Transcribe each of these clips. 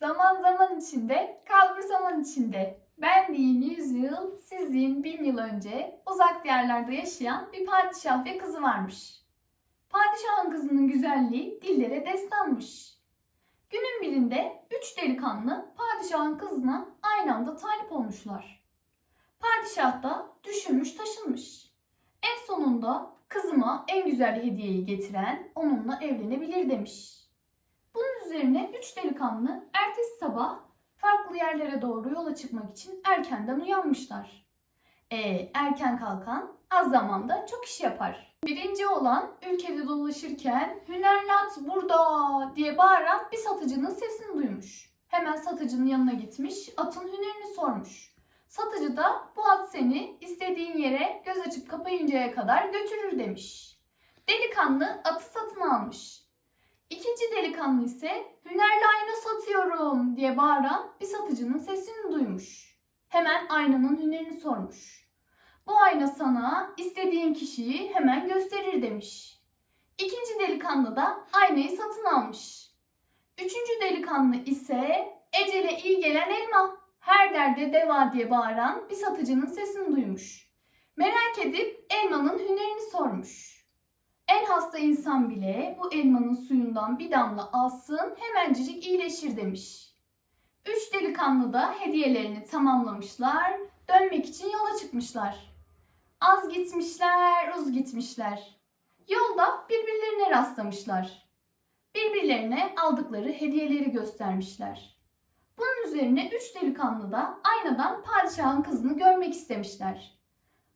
Zaman zaman içinde, kalbur zaman içinde. Ben diyeyim yüz yıl, siz deyin bin yıl önce uzak diyarlarda yaşayan bir padişah ve kızı varmış. Padişahın kızının güzelliği dillere destanmış. Günün birinde üç delikanlı padişahın kızına aynı anda talip olmuşlar. Padişah da düşünmüş taşınmış. En sonunda kızıma en güzel hediyeyi getiren onunla evlenebilir demiş. Üzerine üç delikanlı ertesi sabah farklı yerlere doğru yola çıkmak için erkenden uyanmışlar. E, erken kalkan az zamanda çok iş yapar. Birinci olan ülkede dolaşırken Hünerlat burada diye bağıran bir satıcının sesini duymuş. Hemen satıcının yanına gitmiş, atın hünerini sormuş. Satıcı da bu at seni istediğin yere göz açıp kapayıncaya kadar götürür demiş. Delikanlı atı satın almış. İkinci delikanlı ise hünerli ayna satıyorum diye bağıran bir satıcının sesini duymuş. Hemen aynanın hünerini sormuş. Bu ayna sana istediğin kişiyi hemen gösterir demiş. İkinci delikanlı da aynayı satın almış. Üçüncü delikanlı ise ecele iyi gelen elma, her derde deva diye bağıran bir satıcının sesini duymuş. Merak edip elmanın hünerini sormuş. En hasta insan bile bu elmanın suyundan bir damla alsın hemencecik iyileşir demiş. Üç delikanlı da hediyelerini tamamlamışlar, dönmek için yola çıkmışlar. Az gitmişler, uz gitmişler. Yolda birbirlerine rastlamışlar. Birbirlerine aldıkları hediyeleri göstermişler. Bunun üzerine üç delikanlı da aynadan padişahın kızını görmek istemişler.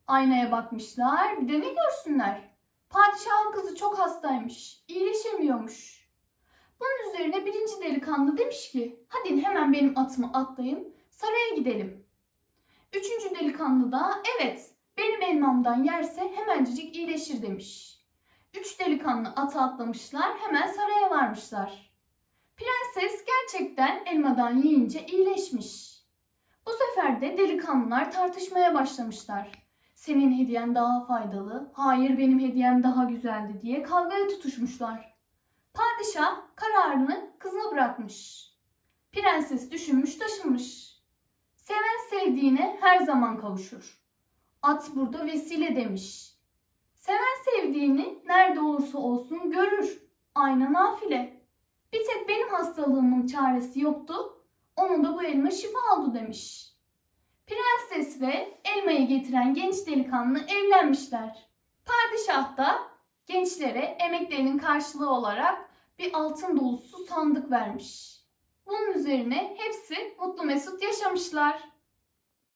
Aynaya bakmışlar, bir de ne görsünler? Padişahın kızı çok hastaymış, iyileşemiyormuş. Bunun üzerine birinci delikanlı demiş ki, hadi hemen benim atımı atlayın, saraya gidelim. Üçüncü delikanlı da, evet benim elmamdan yerse hemencecik iyileşir demiş. Üç delikanlı ata atlamışlar, hemen saraya varmışlar. Prenses gerçekten elmadan yiyince iyileşmiş. Bu sefer de delikanlılar tartışmaya başlamışlar senin hediyen daha faydalı, hayır benim hediyem daha güzeldi diye kavgaya tutuşmuşlar. Padişah kararını kızına bırakmış. Prenses düşünmüş taşınmış. Seven sevdiğine her zaman kavuşur. At burada vesile demiş. Seven sevdiğini nerede olursa olsun görür. Ayna nafile. Bir tek benim hastalığımın çaresi yoktu. Onun da bu elma şifa oldu demiş. Prenses ve elmayı getiren genç delikanlı evlenmişler. Padişah da gençlere emeklerinin karşılığı olarak bir altın dolusu sandık vermiş. Bunun üzerine hepsi mutlu mesut yaşamışlar.